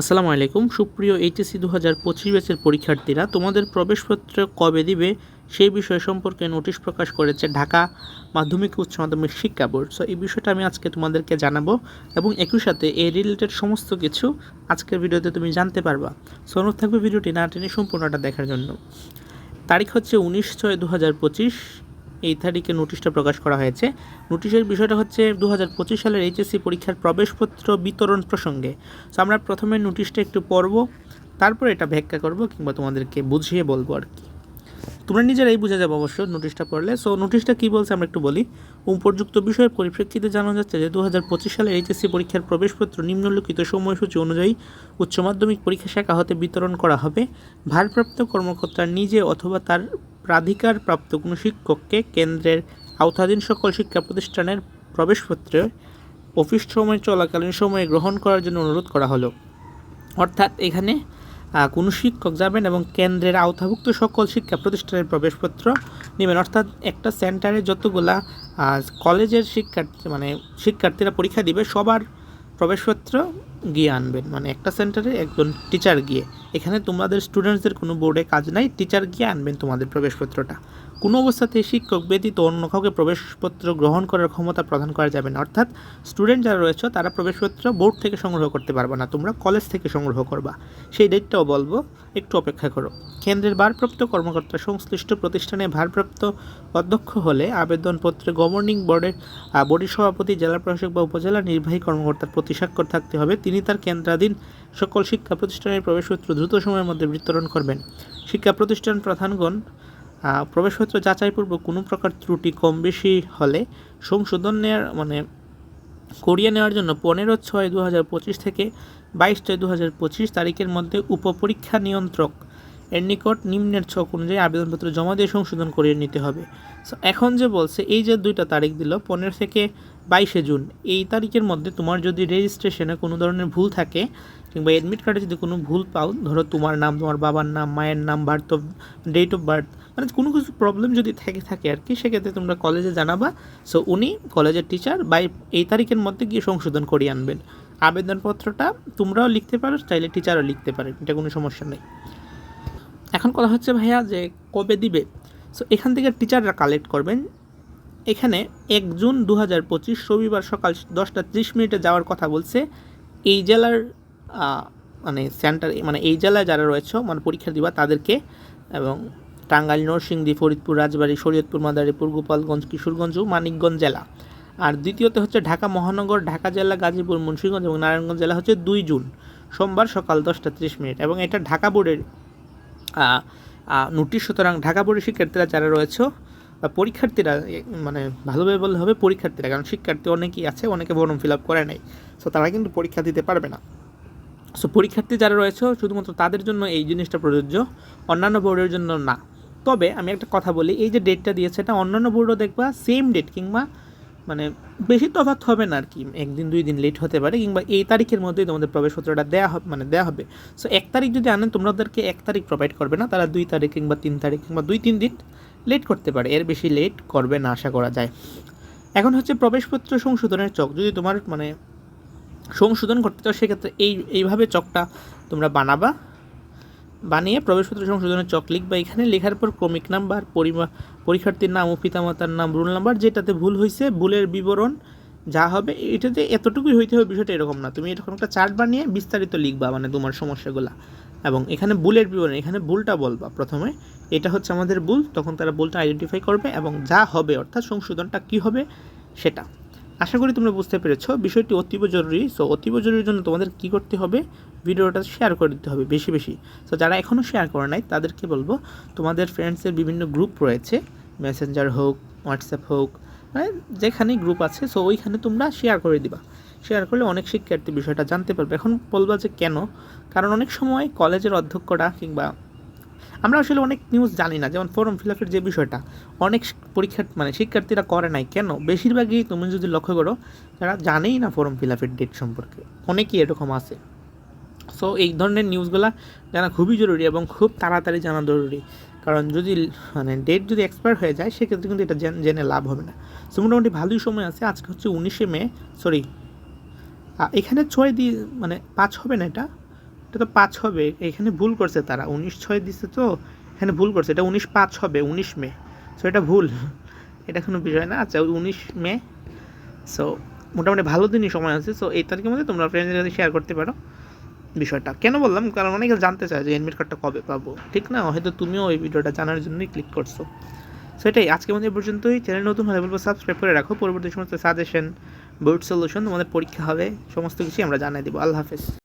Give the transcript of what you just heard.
আসসালামু আলাইকুম। সুপ্রিয় এইচএসসি দু হাজার পঁচিশ ব্যাচের পরীক্ষার্থীরা, তোমাদের প্রবেশপত্র কবে দিবে সেই বিষয় সম্পর্কে নোটিশ প্রকাশ করেছে ঢাকা মাধ্যমিক উচ্চ মাধ্যমিক শিক্ষা বোর্ড। সো এই বিষয়টা আমি আজকে তোমাদেরকে জানাব এবং একই সাথে এই রিলেটেড সমস্ত কিছু আজকের ভিডিওতে তুমি জানতে পারবা। সো অনুরোধ থাকবে ভিডিওটি না টেনে সম্পূর্ণটা দেখার জন্য। তারিখ হচ্ছে উনিশ ছয় দু হাজার পঁচিশ। এই তারিখে নোটিশটা প্রকাশ করা হয়েছে। নোটিশের বিষয়টা হচ্ছে দু হাজার পঁচিশ সালের এইচএসসি পরীক্ষার প্রবেশপত্র বিতরণ প্রসঙ্গে। সো আমরা প্রথমে নোটিশটা একটু পড়ব, তারপর এটা ব্যাখ্যা করব কিংবা তোমাদেরকে বুঝিয়ে বলব আর কি। তোমরা নিজেরাই বুঝে যাব অবশ্য নোটিশটা পড়লে। সো নোটিশটা কী বলছে আমরা একটু বলি। উপযুক্ত বিষয়ের পরিপ্রেক্ষিতে জানা যাচ্ছে যে দু হাজার পঁচিশ সালের এইচএসসি পরীক্ষার প্রবেশপত্র নিম্নলিখিত সময়সূচি অনুযায়ী উচ্চ মাধ্যমিক পরীক্ষা শাখা হতে বিতরণ করা হবে। ভারপ্রাপ্ত কর্মকর্তা নিজে অথবা তার প্রাধিকারপ্রাপ্ত কোনো শিক্ষককে কেন্দ্রের আওতাধীন সকল শিক্ষা প্রতিষ্ঠানের প্রবেশপত্রে অফিস সময়, চলাকালীন সময়ে গ্রহণ করার জন্য অনুরোধ করা হলো। অর্থাৎ এখানে কোনো শিক্ষক যাবেন এবং কেন্দ্রের আওতাভুক্ত সকল শিক্ষা প্রতিষ্ঠানের প্রবেশপত্র নেবেন। অর্থাৎ একটা সেন্টারে যতগুলা কলেজের শিক্ষার্থী মানে শিক্ষার্থীরা পরীক্ষা দিবে, সবার প্রবেশপত্র গিয়ে আনবেন। মানে একটা সেন্টারে একজন টিচার গিয়ে। এখানে তোমাদের স্টুডেন্টসদের কোনো বোর্ডে কাজ নাই টিচার গিয়ে আনবেন তোমাদের প্রবেশপত্রটা। কোনো অবস্থাতে শিক্ষক ব্যতীত অন্য কাউকে প্রবেশপত্র গ্রহণ করার ক্ষমতা প্রদান করা যাবে না। অর্থাৎ স্টুডেন্ট যারা রয়েছে, তারা প্রবেশপত্র বোর্ড থেকে সংগ্রহ করতে পারবে না, তোমরা কলেজ থেকে সংগ্রহ করবা। সেই ডেটটাও বলব, একটু অপেক্ষা করো। কেন্দ্রের ভারপ্রাপ্ত কর্মকর্তা সংশ্লিষ্ট প্রতিষ্ঠানে ভারপ্রাপ্ত অধ্যক্ষ হলে আবেদনপত্রে গভর্নিং বোর্ডের বোর্ডের সভাপতি, জেলা প্রশাসক বা উপজেলা নির্বাহী কর্মকর্তার প্রতি স্বাক্ষর থাকতে হবে। তিনি তার কেন্দ্রাধীন সকল শিক্ষা প্রতিষ্ঠানের প্রবেশপত্র দ্রুত সময়ের মধ্যে বিতরণ করবেন। শিক্ষা প্রতিষ্ঠান প্রধানগণ প্রবেশপত্র যাচাইপূর্বক কোনো প্রকার ত্রুটি কম বেশি হলে সংশোধন নেওয়ার মানে করিয়ে নেওয়ার জন্য পনেরো ছয় দু হাজার পঁচিশ থেকে বাইশ ছয় দু হাজার পঁচিশ তারিখের মধ্যে উপপরীক্ষা নিয়ন্ত্রক এর নিকট নিম্নের ছক অনুযায়ী আবেদনপত্র জমা দিয়ে সংশোধন করিয়ে নিতে হবে। এখন যে বলছে, এই যে দুইটা তারিখ দিল, পনেরো থেকে বাইশে জুন, এই তারিখের মধ্যে তোমার যদি রেজিস্ট্রেশনে কোনো ধরনের ভুল থাকে কিংবা অ্যাডমিট কার্ডে যদি কোনো ভুল পাও, ধরো তোমার নাম, তোমার বাবার নাম, মায়ের নাম birth of date of birth মানে কোনো কিছু প্রবলেম যদি থেকে, থাকে আর কি, সেক্ষেত্রে তোমরা কলেজে জানাবা। সো উনি কলেজের টিচার বাই এই তারিখের মধ্যে গিয়ে সংশোধন করিয়ে আনবেন। আবেদনপত্রটা তোমরাও লিখতে পারো, চাইলে টিচারও লিখতে পারেন এটা কোনো সমস্যা নেই। এখন কথা হচ্ছে ভাইয়া যে কবে দিবে? সো এখান থেকে টিচাররা কালেক্ট করবেন। এখানে এক জুন দু হাজার পঁচিশ রবিবার সকাল দশটা ত্রিশ মিনিটে যাওয়ার কথা বলছে। এই জেলার মানে সেন্টার মানে এই জেলায় যারা রয়েছে মানে পরীক্ষা দিবা তাদেরকে এবং টাঙ্গাইল, নরসিংদী, ফরিদপুর, রাজবাড়ী, শরীয়তপুর, মাদারীপুর, গোপালগঞ্জ, কিশোরগঞ্জ ও মানিকগঞ্জ জেলা। আর দ্বিতীয়ত হচ্ছে ঢাকা মহানগর, ঢাকা জেলা, গাজীপুর, মুন্সিগঞ্জ এবং নারায়ণগঞ্জ জেলা হচ্ছে দুই জুন, সোমবার সকাল দশটা ত্রিশ মিনিট এবং এটা ঢাকা বোর্ডের নোটিশ। সুতরাং ঢাকা বোর্ডের শিক্ষার্থীরা যারা রয়েছে বা পরীক্ষার্থীরা মানে ভালোভাবে বললে হবে পরীক্ষার্থীরা, কারণ শিক্ষার্থী অনেকেই আছে, অনেকে ফর্ম ফিল আপ করে নাই। সো তারা কিন্তু পরীক্ষা দিতে পারবে না। সো পরীক্ষার্থী যারা রয়েছে, শুধুমাত্র তাদের জন্য এই জিনিসটা প্রযোজ্য, অন্যান্য বোর্ডের জন্য না। তবে আমি একটা কথা বলি, এই যে ডেটটা দিয়েছে, এটা অন্যান্য বোর্ডও দেখবা সেম ডেট কিংবা মানে বেশি তফাৎ হবে না আর কি। একদিন, দুই দিন লেট হতে পারে কিংবা এই তারিখের মধ্যেই তোমাদের প্রবেশপত্রটা দেওয়া হবে মানে দেওয়া হবে। সো এক তারিখ যদি আনেন তোমাদেরকে এক তারিখ প্রোভাইড করবে না। তারা দুই তারিখ কিংবা তিন তারিখ কিংবা দুই, তিন দিন লেট করতে পারে। এর বেশি লেট করবে না আশা করা যায়। এখন হচ্ছে প্রবেশপত্র সংশোধনের চক। যদি তোমার মানে সংশোধন করতে চাও, সেক্ষেত্রে এই, এইভাবে চকটা তোমরা বানাবা। বানিয়ে প্রবেশপত্র সংশোধনের চক লিখবা এখানে লেখার পর ক্রমিক নাম্বার পরীক্ষার্থীর নাম ও পিতামাতার নাম, রোল নাম্বার, যেটাতে ভুল হয়েছে ভুলের বিবরণ যা হবে, এটাতে এতটুকুই হইতে হবে, বিষয়টা এরকম না। তুমি এরকম একটা চার্ট বানিয়ে বিস্তারিত লিখবা মানে তোমার সমস্যাগুলো। এবং এখানে ভুলের বিবরণ, এখানে ভুলটা বলবা। প্রথমে এটা হচ্ছে আমাদের ভুল, তখন তারা ভুলটা আইডেন্টিফাই করবে এবং যা হবে, অর্থাৎ সংশোধনটা কী হবে, সেটা। আশা করি তোমরা বুঝতে পেরেছ। বিষয়টি অতীব জরুরি। সো অতীব জরুরির জন্য তোমাদের কী করতে হবে? ভিডিওটা শেয়ার করে দিতে হবে বেশি বেশি। সো যারা এখনও শেয়ার করে নাই, তাদেরকে বলব, তোমাদের ফ্রেন্ডসের বিভিন্ন গ্রুপ রয়েছে। মেসেঞ্জার হোক হোয়াটসঅ্যাপ হোক মানে যেখানেই গ্রুপ আছে সো ওইখানে তোমরা শেয়ার করে দিবা। শেয়ার করলে অনেক শিক্ষার্থী বিষয়টা জানতে পারবে। এখন বলবা যে কেন? কারণ অনেক সময় কলেজের অধ্যক্ষরা কিংবা আমরা আসলে অনেক নিউজ জানি না, যেমন ফর্ম ফিল আপের যে বিষয়টা, অনেক পরীক্ষার মানে শিক্ষার্থীরা করে নাই। কেন? বেশিরভাগই তুমি যদি লক্ষ্য করো, তারা জানেই না ফর্ম ফিল আপের ডেট সম্পর্কে। অনেকেই এরকম আছে। সো এই ধরনের নিউজগুলো জানা খুবই জরুরি এবং খুব তাড়াতাড়ি জানা জরুরি। কারণ যদি মানে ডেট যদি এক্সপায়ার হয়ে যায়, সেক্ষেত্রে কিন্তু এটা জেনে লাভ হবে না। সো মোটামুটি ভালোই সময় আছে। আজকে হচ্ছে উনিশে মে সরি এখানে ছয় দিয়ে মানে পাঁচ হবে না এটা? এটা তো পাঁচ হবে। এখানে ভুল করছে তারা। উনিশ ছয় দিচ্ছে তো, এখানে ভুল করছে। এটা উনিশ পাঁচ হবে, উনিশ মে। সো এটা ভুল। এটা কোনো বিষয় না। আচ্ছা উনিশ মে। সো মোটামুটি ভালো দিনই সময় আছে। সো এই তারিখের মধ্যে তোমরা ফ্রেন্ডের সাথে শেয়ার করতে পারো বিষয়টা। কেন বললাম? কারণ অনেকে জানতে চায় যে এডমিট কার্ডটা কবে পাবো। ঠিক না? হয়তো তুমিও এই ভিডিওটা জানার জন্যই ক্লিক করছ। সো এটাই। আজকে মধ্যে পর্যন্তই। চ্যানেল নতুন হলে বলব সাবস্ক্রাইব করে রাখো। পরবর্তী সমস্ত সাজেশন বোর্ড সলিউশন তোমাদের পরীক্ষা হবে। সমস্ত কিছুই আমরা জানাই দেবো। আল্লাহ হাফেজ।